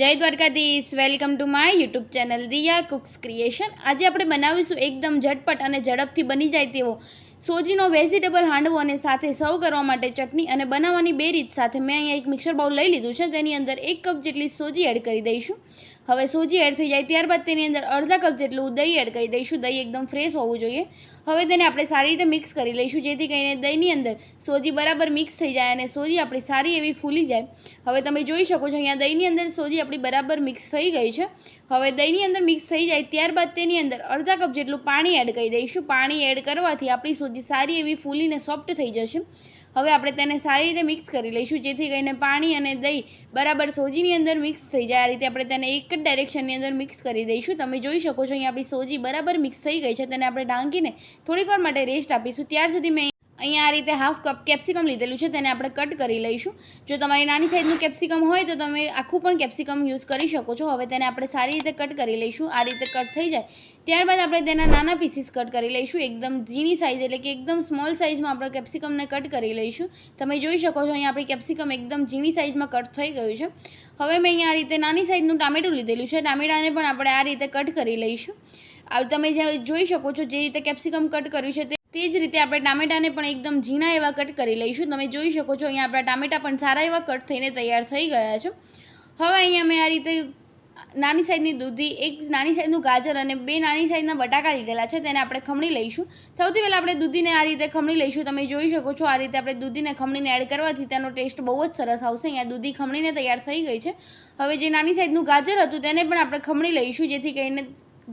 જય Dwarkadhish. Welcome to my YouTube channel Diya cooks creation આજે આપણે બનાવીશું એકદમ ઝટપટ અને ઝડપથી બની જાય તેવો સોજીનો વેજીટેબલ હાંડવો અને સાથે સર્વ કરવા માટે ચટણી અને બનાવવાની બે રીત સાથે મેં અહીંયા એક મિક્સર બાઉલ લઈ લીધું છે. તેની અંદર એક કપ જેટલી સોજી એડ કરી દઈશું. હવે સોજી એડ થઈ જાય ત્યારબાદ તેની અંદર અડધા કપ જેટલું દહીં એડ કરી દઈશું. દહીં એકદમ ફ્રેશ હોવું જોઈએ. હવે તેને આપણે સારી રીતે મિક્સ કરી લઈશું, જેથી કરીને દહીંની અંદર સોજી બરાબર મિક્સ થઈ જાય અને સોજી આપણી સારી એવી ફૂલી જાય. હવે તમે જોઈ શકો છો, અહીંયા દહીંની અંદર સોજી આપણી બરાબર મિક્સ થઈ ગઈ છે. હવે દહીંની અંદર મિક્સ થઈ જાય ત્યારબાદ તેની અંદર અડધા કપ જેટલું પાણી એડ કરી દઈશું. પાણી એડ કરવાથી આપણી સોજી સારી એવી ફૂલીને સોફ્ટ થઈ જશે. હવે આપણે તેને સારી રીતે મિક્સ કરી લઈશું, જેથી કરીને પાણી અને દહીં બરાબર સોજીની અંદર મિક્સ થઈ જાય. આ રીતે આપણે તેને એક જ ડાયરેક્શનની અંદર મિક્સ કરી દઈશું. તમે જોઈ શકો છો અહીં આપણી સોજી બરાબર મિક્સ થઈ ગઈ છે. તેને આપણે ઢાંકીને થોડીક વાર માટે રેસ્ટ આપીશું. ત્યાર સુધી મેં અહીંયા આ રીતે હાફ કપ કેપ્સિકમ લીધેલું છે, તેને આપણે કટ કરી લઈશું. જો તમારી નાની સાઇઝનું કેપ્સિકમ હોય તો તમે આખું પણ કેપ્સિકમ યુઝ કરી શકો છો. હવે તેને આપણે સારી રીતે કટ કરી લઈશું. આ રીતે કટ થઈ જાય. ત્યારબાદ આપણે તેના નાના પીસીસ કટ કરી લઈશું. એકદમ ઝીણી સાઇઝ એટલે કે એકદમ સ્મોલ સાઇઝમાં આપણે કેપ્સિકમને કટ કરી લઈશું. તમે જોઈ શકો છો અહીંયા આપણી કેપ્સિકમ એકદમ ઝીણી સાઇઝમાં કટ થઈ ગયું છે. હવે મેં અહીંયા આ રીતે નાની સાઇઝનું ટામેટું લીધેલું છે. ટામેટાને પણ આપણે આ રીતે કટ કરી લઈશું. તમે જે જોઈ શકો છો જે રીતે કેપ્સિકમ કટ કર્યું છે તે તે જ રીતે આપણે ટામેટાને પણ એકદમ ઝીણા એવા કટ કરી લઈશું. તમે જોઈ શકો છો, અહીંયા આપણા ટામેટા પણ સારા એવા કટ થઈને તૈયાર થઈ ગયા છે. હવે અહીંયા મેં આ રીતે નાની સાઈઝની દૂધી, એક નાની સાઈઝનું ગાજર અને બે નાની સાઈઝના બટાકા લીધેલા છે, તેને આપણે ખમણી લઈશું. સૌથી પહેલાં આપણે દૂધીને આ રીતે ખમણી લઈશું. તમે જોઈ શકો છો, આ રીતે આપણે દૂધીને ખમણીને એડ કરવાથી તેનો ટેસ્ટ બહુ જ સરસ આવશે. અહીંયા દૂધી ખમણીને તૈયાર થઈ ગઈ છે. હવે જે નાની સાઈઝનું ગાજર હતું, તેને પણ આપણે ખમણી લઈશું, જેથી કરીને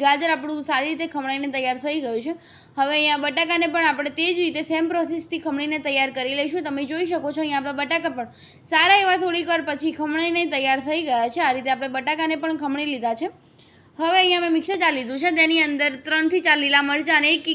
ગાજર આપણું સારી રીતે ખમણાઈને તૈયાર થઈ ગયું છે. હવે અહીંયા બટાકાને પણ આપણે તે જ રીતે સેમ પ્રોસેસથી ખમણીને તૈયાર કરી લઈશું. તમે જોઈ શકો છો અહીંયા આપણા બટાકા પણ સારા એવા થોડીક વાર પછી ખમણીને તૈયાર થઈ ગયા છે. આ રીતે આપણે બટાકાને પણ ખમણી લીધા છે. હવે અહીંયા મેં મિક્સર ચાલી લીધું છે. તેની અંદર ત્રણથી ચાર લીલા મરચાં અને એક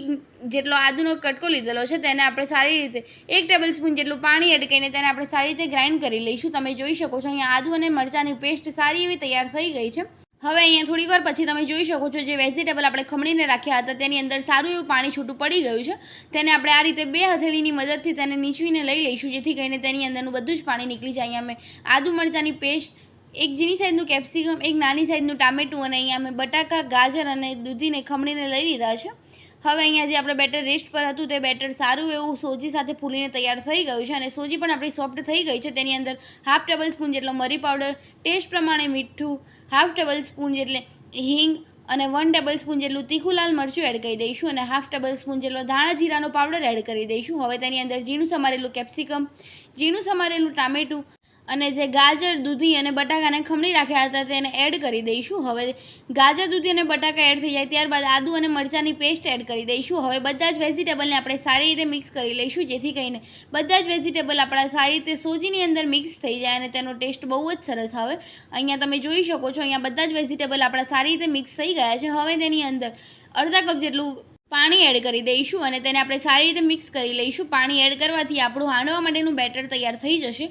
જેટલો આદુનો કટકો લીધેલો છે. તેને આપણે સારી રીતે એક ટેબલ સ્પૂન જેટલું પાણી એડ તેને આપણે સારી રીતે ગ્રાઇન્ડ કરી લઈશું. તમે જોઈ શકો છો અહીંયા આદુ અને મરચાંની પેસ્ટ સારી એવી તૈયાર થઈ ગઈ છે. હવે અહીંયા થોડીક વાર પછી તમે જોઈ શકો છો જે વેજીટેબલ આપણે ખમણીને રાખ્યા હતા, તેની અંદર સારું એવું પાણી છૂટું પડી ગયું છે. તેને આપણે આ રીતે બે હથેળીની મદદથી તેને નીચવીને લઈ લઈશું, જેથી કરીને તેની અંદરનું બધું જ પાણી નીકળી જાય. અહીંયા મેં આદુ મરચાંની પેસ્ટ, એક ઝીણી સાઈઝનું કેપ્સિકમ, એક નાની સાઈઝનું ટામેટું અને અહીંયા અમે બટાકા, ગાજર અને દૂધીને ખમણીને લઈ લીધા છે. હવે અહીંયા જે આપણે બેટર રેસ્ટ પર હતું તે બેટર સારું એવું સોજી સાથે ફૂલીને તૈયાર થઈ ગયું છે અને સોજી પણ આપણી સોફ્ટ થઈ ગઈ છે. તેની અંદર હાફ ટેબલ સ્પૂન જેટલો મરી પાવડર, ટેસ્ટ પ્રમાણે મીઠું, હાફ ટેબલ સ્પૂન જેટલે હિંગ અને વન ટેબલ સ્પૂન જેટલું તીખું લાલ મરચું એડ કરી દઈશું અને હાફ ટેબલ સ્પૂન જેટલો ધાણા જીરાનો પાવડર એડ કરી દઈશું. હવે તેની અંદર ઝીણું સમારેલું કેપ્સિકમ, ઝીણું સમારેલું ટામેટું અને જે ગાજર, દૂધી અને બટાકાને ખમણી રાખ્યા હતા તેને એડ કરી દઈશું. હવે ગાજર, દૂધી અને બટાકા એડ થઈ જાય ત્યારબાદ આદુ અને મરચાંની પેસ્ટ એડ કરી દઈશું. હવે બધા જ વેજીટેબલને આપણે સારી રીતે મિક્સ કરી લઈશું, જેથી કરીને બધા જ વેજીટેબલ આપણા સારી રીતે સોજીની અંદર મિક્સ થઈ જાય અને તેનો ટેસ્ટ બહુ જ સરસ આવે. અહીંયા તમે જોઈ શકો છો, અહીંયા બધા જ વેજીટેબલ આપણા સારી રીતે મિક્સ થઈ ગયા છે. હવે તેની અંદર અડધા કપ જેટલું પાણી એડ કરી દઈશું અને તેને આપણે સારી રીતે મિક્સ કરી લઈશું. પાણી એડ કરવાથી આપણું હાંડવા માટેનું બેટર તૈયાર થઈ જશે.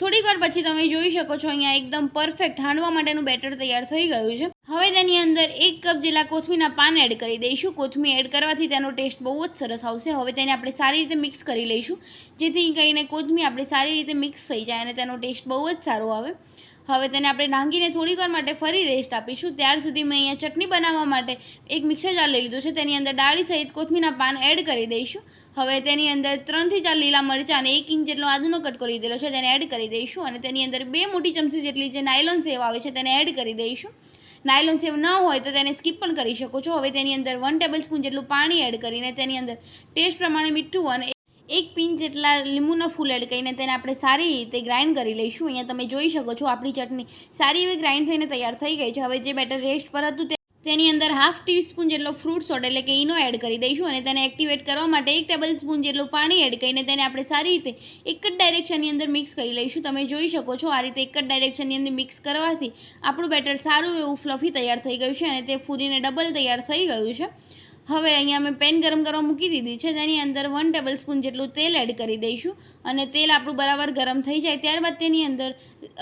થોડીક વાર પછી તમે જોઈ શકો છો, અહીંયા એકદમ પરફેક્ટ હાંડવા માટેનું બેટર તૈયાર થઈ ગયું છે. હવે તેની અંદર એક કપ જેટલા કોથમીના પાન એડ કરી દઈશું. કોથમી એડ કરવાથી તેનો ટેસ્ટ બહુ જ સરસ આવશે. હવે તેને આપણે સારી રીતે મિક્સ કરી લઈશું. જેથી કરીને કોથમી આપણે સારી રીતે મિક્સ થઈ જાય અને તેનો ટેસ્ટ બહુ જ સારો આવે. હવે તેને આપણે ઢાંકીને થોડીક વાર માટે ફરી રેસ્ટ આપીશું. ત્યાર સુધી મેં અહીંયા ચટણી બનાવવા માટે એક મિક્સર જાર લઈ લીધું છે. તેની અંદર ડાળી સહિત કોથમીના પાન એડ કરી દઈશું. હવે તેની અંદર ત્રણથી ચાર લીલા મરચાં અને એક ઇંચ જેટલો આદુનો કટકો લીધેલો છે, તેને એડ કરી દઈશું અને તેની અંદર બે મોટી ચમચી જેટલી જે નાયલોન સેવ આવે છે, તેને એડ કરી દઈશું. નાયલોન સેવ ન હોય તો તેને સ્કીપ પણ કરી શકો છો. હવે તેની અંદર વન ટેબલ સ્પૂન જેટલું પાણી એડ કરીને તેની અંદર ટેસ્ટ પ્રમાણે મીઠું અને એક પિંચ જેટલા લીંબુના ફૂલ એડ કરીને તેને આપણે સારી રીતે ગ્રાઇન્ડ કરી લઈશું. અહીંયા તમે જોઈ શકો છો, આપણી ચટણી સારી એવી ગ્રાઇન્ડ થઈને તૈયાર થઈ ગઈ છે. હવે જે બેટર રેસ્ટ પર હતું તે તેની અંદર હાફ ટીસ્પૂન જેટલો ફ્રૂટ સોડ એટલે કે ઈનો એડ કરી દઈશું અને તેને એક્ટિવેટ કરવા માટે એક ટેબલ સ્પૂન જેટલું પાણી એડ કરીને તેને આપણે સારી રીતે એક જ ડાયરેક્શનની અંદર મિક્સ કરી લઈશું. તમે જોઈ શકો છો આ રીતે એક જ ડાયરેક્શનની અંદર મિક્સ કરવાથી આપણું બેટર સારું એવું ફ્લફી તૈયાર થઈ ગયું છે અને તે ફૂરીને ડબલ તૈયાર થઈ ગયું છે. હવે અહીંયા મેં પેન ગરમ કરવા મૂકી દીધી છે તેની અંદર વન ટેબલ સ્પૂન જેટલું તેલ એડ કરી દઈશું. અને તેલ આપણું બરાબર ગરમ થઈ જાય ત્યારબાદ તેની અંદર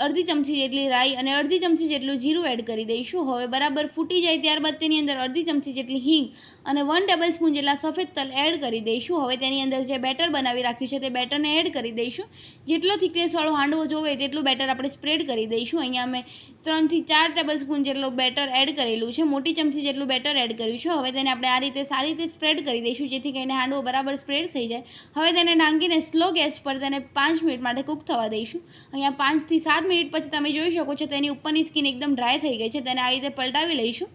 અડધી ચમચી જેટલી રાઈ અને અડધી ચમચી જેટલું જીરું એડ કરી દઈશું. હવે બરાબર ફૂટી જાય ત્યારબાદ તેની અંદર અડધી ચમચી જેટલી હિંગ અને વન ટેબલ સ્પૂન જેટલા સફેદ તલ એડ કરી દઈશું. હવે તેની અંદર જે બેટર બનાવી રાખ્યું છે તે બેટરને એડ કરી દઈશું. જેટલો થિકનેસવાળો હાંડવો જોવે તેટલું બેટર આપણે સ્પ્રેડ કરી દઈશું. અહીંયા અમે ત્રણથી ચાર ટેબલ સ્પૂન જેટલું બેટર એડ કરેલું છે. મોટી ચમચી જેટલું બેટર એડ કર્યું છે. હવે તેને આપણે આ રીતે સારી રીતે સ્પ્રેડ કરી દઈશું, જેથી કરીને હાંડવો બરાબર સ્પ્રેડ થઈ જાય. હવે તેને નાંગીને સ્લો ગેસ પર તેને પાંચ મિનિટ માટે કૂક થવા દઈશું. અહીંયા પાંચથી સાત મિનિટ પછી તમે જોઈ શકો છો તેની ઉપરની સ્કિન એકદમ ડ્રાય થઈ ગઈ છે, તેને આ રીતે પલટાવી લઈશું.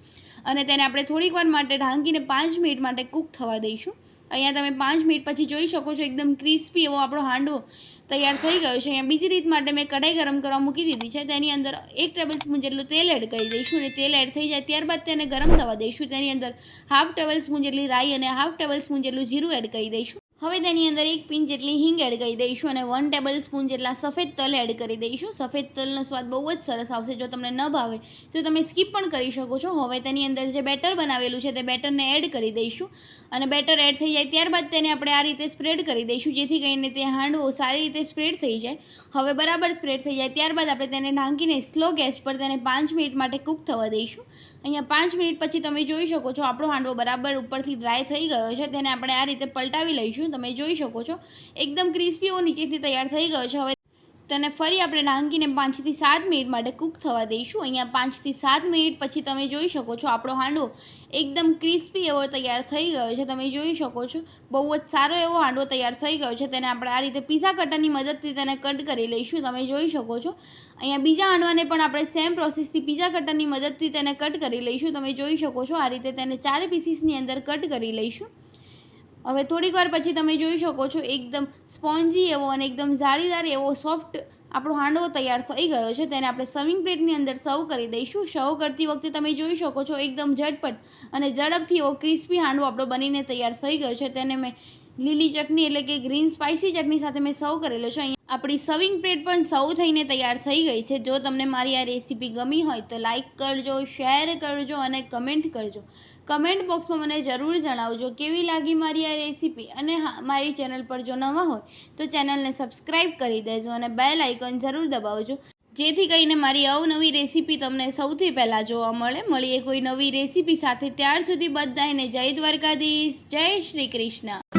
અને તેને આપણે થોડીક વાર માટે ઢાંકીને પાંચ મિનિટ માટે કૂક થવા દઈશું. અહીંયા તમે પાંચ મિનિટ પછી જોઈ શકો છો એકદમ ક્રિસ્પી એવો આપણો હાંડવો તૈયાર થઈ ગયો છે. અહીંયા બીજી રીત માટે મેં કઢાઈ ગરમ કરવા મૂકી દીધી છે. તેની અંદર એક ટેબલ સ્પૂન જેટલું તેલ એડ કરી દઈશું અને તેલ એડ થઈ જાય ત્યારબાદ તેને ગરમ થવા દઈશું. તેની અંદર હાફ ટેબલ સ્પૂન જેટલી રાઈ અને હાફ ટેબલ સ્પૂન જેટલું જીરું એડ કરી દઈશું. હવે તેની અંદર એક પિન જેટલી હિંગ એડ કરી દઈશું અને વન ટેબલ સ્પૂન જેટલા સફેદ તલ એડ કરી દઈશું. સફેદ તલનો સ્વાદ બહુ જ સરસ આવશે જો તમને ન ભાવે, તો તમે સ્કીપ પણ કરી શકો છો. હવે તેની અંદર જે બેટર બનાવેલું છે તે બેટરને એડ કરી દઈશું અને બેટર એડ થઈ જાય ત્યારબાદ તેને આપણે આ રીતે સ્પ્રેડ કરી દઈશું, જેથી કરીને તે હાંડવો સારી રીતે સ્પ્રેડ થઈ જાય. હવે બરાબર સ્પ્રેડ થઈ જાય ત્યારબાદ આપણે તેને ઢાંકીને સ્લો ગેસ પર તેને પાંચ મિનિટ માટે કૂક થવા દઈશું. અહીંયા પાંચ મિનિટ પછી તમે જોઈ શકો છો આપણો હાંડવો બરાબર ઉપરથી ડ્રાય થઈ ગયો છે. તેને આપણે આ રીતે પલટાવી લઈશું. તમે જોઈ શકો છો. એકદમ ક્રિસ્પી નીચેથી તૈયાર થઈ ગયો છે. હવે તેને ફરી આપણે ઢાંકીને પાંચથી સાત મિનિટ માટે કૂક થવા દઈશું. અહીંયા પાંચથી સાત મિનિટ પછી તમે જોઈ શકો છો આપણો હાંડવો એકદમ ક્રિસ્પી એવો તૈયાર થઈ ગયો છે. તમે જોઈ શકો છો, બહુ જ સારો એવો હાંડવો તૈયાર થઈ ગયો છે. તેને આપણે આ રીતે પીઝા કટરની મદદથી તેને કટ કરી લઈશું. તમે જોઈ શકો છો, અહીંયા બીજા હાંડવાને પણ આપણે સેમ પ્રોસેસથી પીઝા કટરની મદદથી તેને કટ કરી લઈશું. તમે જોઈ શકો છો, આ રીતે તેને ચાર પીસીસની અંદર કટ કરી લઈશું. હવે થોડીક વાર પછી તમે જોઈ શકો છો, એકદમ સ્પોન્જી એવો અને એકદમ જાળીદાર એવો સોફ્ટ આપણો હાંડવો તૈયાર થઈ ગયો છે, તેને આપણે સર્વિંગ પ્લેટની અંદર સર્વ કરી દઈશું. સર્વ કરતી વખતે તમે જોઈ શકો છો એકદમ ઝટપટ અને ઝડપથી એવો ક્રિસ્પી હાંડવો આપણો બનીને તૈયાર થઈ ગયો છે, તેને મેં લીલી ચટણી એટલે કે ગ્રીન સ્પાઇસી ચટણી સાથે મેં સર્વ કરેલો છે. અહીંયા આપણી સર્વિંગ પ્લેટ પણ સર્વ થઈને તૈયાર થઈ ગઈ છે. જો તમને મારી આ રેસીપી ગમી હોય તો લાઇક કરજો શેર કરજો અને કમેન્ટ કરજો. કમેન્ટ બોક્સમાં મને જરૂર જણાવજો કેવી લાગી મારી આ રેસીપી અને હા, મારી ચેનલ પર જો નવા હોય તો ચેનલને સબસ્ક્રાઈબ કરી દેજો અને બેલ આઇકન જરૂર દબાવજો. જેથી કરીને મારી અવનવી રેસીપી તમને સૌથી પહેલાં જોવા મળે. મળીએ કોઈ નવી રેસીપી સાથે. ત્યાર સુધી બધાને જય દ્વારકાધીશ. જય શ્રી કૃષ્ણ.